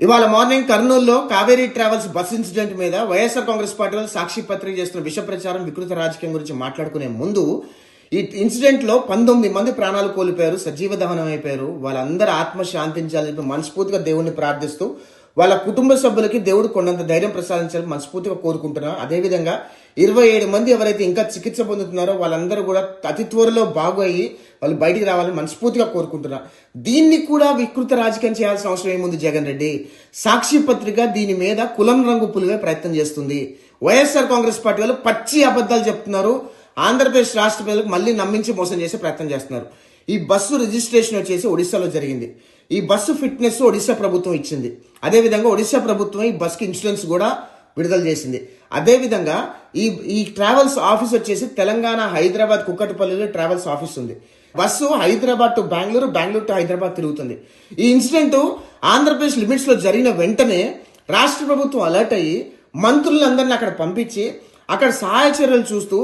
ఇవాళ మార్నింగ్ కర్నూలులో Kaveri travels bus incident మీద వైఎస్ఆర్ కాంగ్రెస్ పార్టీ సాక్షి పత్రిక చేస్తున్న విష ప్రచారం వికృత రాజకీయం గురించి మాట్లాడుకునే ముందు ఈ ఇన్సిడెంట్లో పంతొమ్మిది మంది ప్రాణాలు కోల్పోయారు సజీవ దహనం అయిపోయారు. వాళ్ళందరూ ఆత్మ శాంతించాలని మనస్ఫూర్తిగా దేవుణ్ణి ప్రార్థిస్తూ వాళ్ళ కుటుంబ సభ్యులకి దేవుడు కొండంత ధైర్యం ప్రసాదించాలని మనస్ఫూర్తిగా కోరుకుంటున్నారు అదేవిధంగా ఇరవై ఏడు మంది ఎవరైతే ఇంకా చికిత్స పొందుతున్నారో వాళ్ళందరూ కూడా అతి త్వరలో బాగు అయ్యి వాళ్ళు బయటికి రావాలని మనస్ఫూర్తిగా కోరుకుంటున్నారు దీన్ని కూడా వికృత రాజకీయం చేయాల్సిన అవసరం ఏముంది జగన్ రెడ్డి? సాక్షి పత్రిక దీని మీద కులం రంగు పులివే ప్రయత్నం చేస్తుంది. వైఎస్ఆర్ కాంగ్రెస్ పార్టీ వాళ్ళు పచ్చి అబద్ధాలు చెప్తున్నారు. ఆంధ్రప్రదేశ్ రాష్ట్ర ప్రజలకు మళ్ళీ నమ్మించి మోసం చేసే ప్రయత్నం చేస్తున్నారు. ఈ బస్సు రిజిస్ట్రేషన్ వచ్చేసి ఒడిశాలో జరిగింది. ఈ బస్సు ఫిట్నెస్ ఒడిశా ప్రభుత్వం ఇచ్చింది. అదేవిధంగా ఒడిశా ప్రభుత్వం ఈ బస్కి ఇన్సూరెన్స్ కూడా విడుదల చేసింది. అదేవిధంగా ఈ ఈ ట్రావెల్స్ ఆఫీస్ వచ్చేసి తెలంగాణ హైదరాబాద్ కుక్కటిపల్లిలో ట్రావెల్స్ ఆఫీస్ ఉంది. Bus Hyderabad to Bengaluru Bengaluru to Hyderabad తిరుగుతుంది. ఈ ఇన్సిడెంట్ ఆంధ్రప్రదేశ్ లిమిట్స్లో జరిగిన వెంటనే రాష్ట్ర ప్రభుత్వం అలర్ట్ అయ్యి మంత్రులందరినీ అక్కడ పంపించి అక్కడ సహాయ చర్యలు చూస్తూ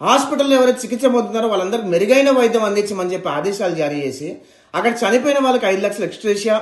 హాస్పిటల్లో ఎవరైతే చికిత్స పొందుతున్నారో వాళ్ళందరికీ మెరుగైన వైద్యం అందించమని చెప్పి ఆదేశాలు జారీ చేసి అక్కడ చనిపోయిన వాళ్ళకి ఐదు లక్షల ఎక్స్ట్రేషియా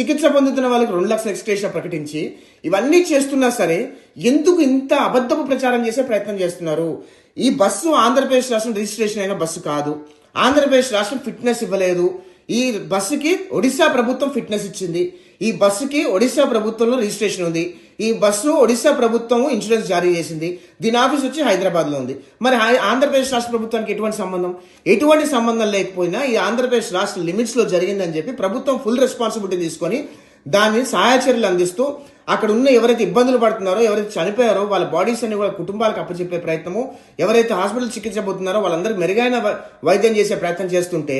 చికిత్స పొందుతున్న వాళ్ళకి రెండు లక్షల ఎక్స్ట్రేషియా ప్రకటించి ఇవన్నీ చేస్తున్నా సరే ఎందుకు ఇంత అబద్ధపు ప్రచారం చేసే ప్రయత్నం చేస్తున్నారు? ఈ బస్సు ఆంధ్రప్రదేశ్ రాష్ట్రం రిజిస్ట్రేషన్ అయిన బస్సు కాదు. ఆంధ్రప్రదేశ్ రాష్ట్రం ఫిట్నెస్ ఇవ్వలేదు. ఈ బస్సుకి ఒడిశా ప్రభుత్వం ఫిట్నెస్ ఇచ్చింది. ఈ బస్సుకి ఒడిశా ప్రభుత్వంలో రిజిస్ట్రేషన్ ఉంది. ఈ బస్సు ఒడిశా ప్రభుత్వం ఇన్సూరెన్స్ జారీ చేసింది. దీని ఆఫీస్ వచ్చి హైదరాబాద్లో ఉంది. మరి హై- ఆంధ్రప్రదేశ్ రాష్ట్ర ప్రభుత్వానికి ఎటువంటి సంబంధం? ఎటువంటి సంబంధం లేకపోయినా ఈ ఆంధ్రప్రదేశ్ రాష్ట్ర లిమిట్స్లో జరిగిందని చెప్పి ప్రభుత్వం ఫుల్ రెస్పాన్సిబిలిటీ తీసుకొని దాన్ని సహాయ చర్యలు అందిస్తూ అక్కడ ఉన్న ఎవరైతే ఇబ్బందులు పడుతున్నారో ఎవరైతే చనిపోయారో వాళ్ళ బాడీస్ అన్ని కూడా కుటుంబాలకు అప్పచెప్పే ప్రయత్నము ఎవరైతే హాస్పిటల్ చికిత్స పోతున్నారో వాళ్ళందరూ మెరుగైన వైద్యం చేసే ప్రయత్నం చేస్తుంటే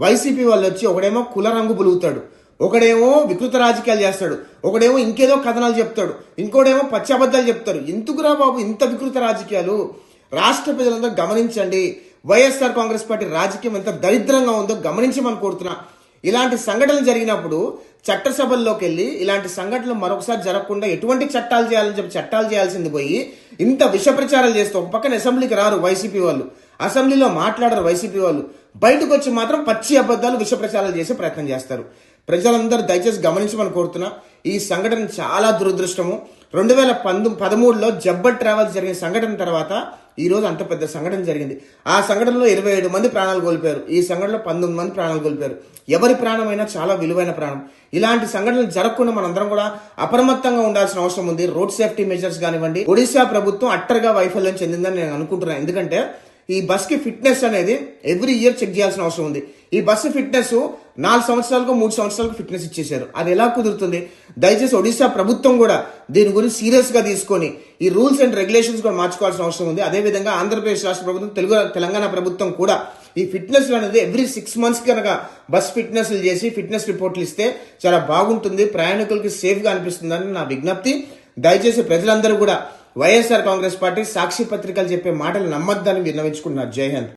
వైసీపీ వాళ్ళు వచ్చి ఒకడేమో కుల రంగు పులుగుతాడు ఒకడేమో వికృత రాజకీయాలు చేస్తాడు ఒకడేమో ఇంకేదో కథనాలు చెప్తాడు ఇంకోడేమో పచ్చి అబద్ధాలు చెప్తారు ఎందుకురా బాబు ఇంత వికృత రాజకీయాలు? రాష్ట్ర ప్రజలందరూ గమనించండి వైఎస్ఆర్ కాంగ్రెస్ పార్టీ రాజకీయం ఎంత దరిద్రంగా ఉందో గమనించమని కోరుతున్నా. ఇలాంటి సంఘటనలు జరిగినప్పుడు చట్టసభల్లోకి వెళ్ళి ఇలాంటి సంఘటనలు మరొకసారి జరగకుండా ఎటువంటి చట్టాలు చేయాలని చెప్పి చట్టాలు చేయాల్సింది పోయి ఇంత విష ప్రచారాలు చేస్తూ ఒక పక్కన అసెంబ్లీకి రారు వైసీపీ వాళ్ళు. అసెంబ్లీలో మాట్లాడరు వైసీపీ వాళ్ళు. బయటకు వచ్చి మాత్రం పచ్చి అబద్ధాలు విష ప్రచారాలు చేసే ప్రయత్నం చేస్తారు. ప్రజలందరూ దయచేసి గమనించమని కోరుతున్నా ఈ సంఘటన చాలా దురదృష్టము. రెండు వేల పంతొమ్మిది పదమూడులో జబ్బర్ ట్రావెల్స్ జరిగిన సంఘటన తర్వాత ఈరోజు అంత పెద్ద సంఘటన జరిగింది. ఆ సంఘటనలో ఇరవై ఏడు మంది ప్రాణాలు కోల్పోయారు. ఈ సంఘటనలో పంతొమ్మిది మంది ప్రాణాలు కోల్పోయారు. ఎవరి ప్రాణమైనా చాలా విలువైన ప్రాణం. ఇలాంటి సంఘటనలు జరగకుండా మనందరం కూడా అప్రమత్తంగా ఉండాల్సిన అవసరం ఉంది. రోడ్ సేఫ్టీ మెజర్స్ కానివ్వండి ఒడిశా ప్రభుత్వం అట్టర్గా వైఫల్యం చెందిందని నేను అనుకుంటున్నాను ఎందుకంటే ఈ బస్కి ఫిట్నెస్ అనేది ఎవ్రీ ఇయర్ చెక్ చేయాల్సిన అవసరం ఉంది. ఈ బస్సు ఫిట్నెస్ నాలుగు సంవత్సరాలకు మూడు సంవత్సరాలకు ఫిట్నెస్ ఇచ్చేశారు. అది ఎలా కుదురుతుంది? దయచేసి ఒడిశా ప్రభుత్వం కూడా దీని గురించి సీరియస్గా తీసుకొని ఈ రూల్స్ అండ్ రెగ్యులేషన్స్ కూడా మార్చుకోవాల్సిన అవసరం ఉంది. అదేవిధంగా ఆంధ్రప్రదేశ్ రాష్ట్ర ప్రభుత్వం తెలుగు తెలంగాణ ప్రభుత్వం కూడా ఈ ఫిట్నెస్ అనేది ఎవ్రీ సిక్స్ మంత్స్ కనుక బస్ ఫిట్నెస్ చేసి ఫిట్నెస్ రిపోర్ట్లు ఇస్తే చాలా బాగుంటుంది. ప్రయాణికులకి సేఫ్గా అనిపిస్తుందని నా విజ్ఞప్తి. దయచేసి ప్రజలందరూ కూడా వైఎస్ఆర్ కాంగ్రెస్ పార్టీ సాక్షి పత్రికలు చెప్పే మాటలు నమ్మద్దని విన్నవించుకున్నారు జై హింద్.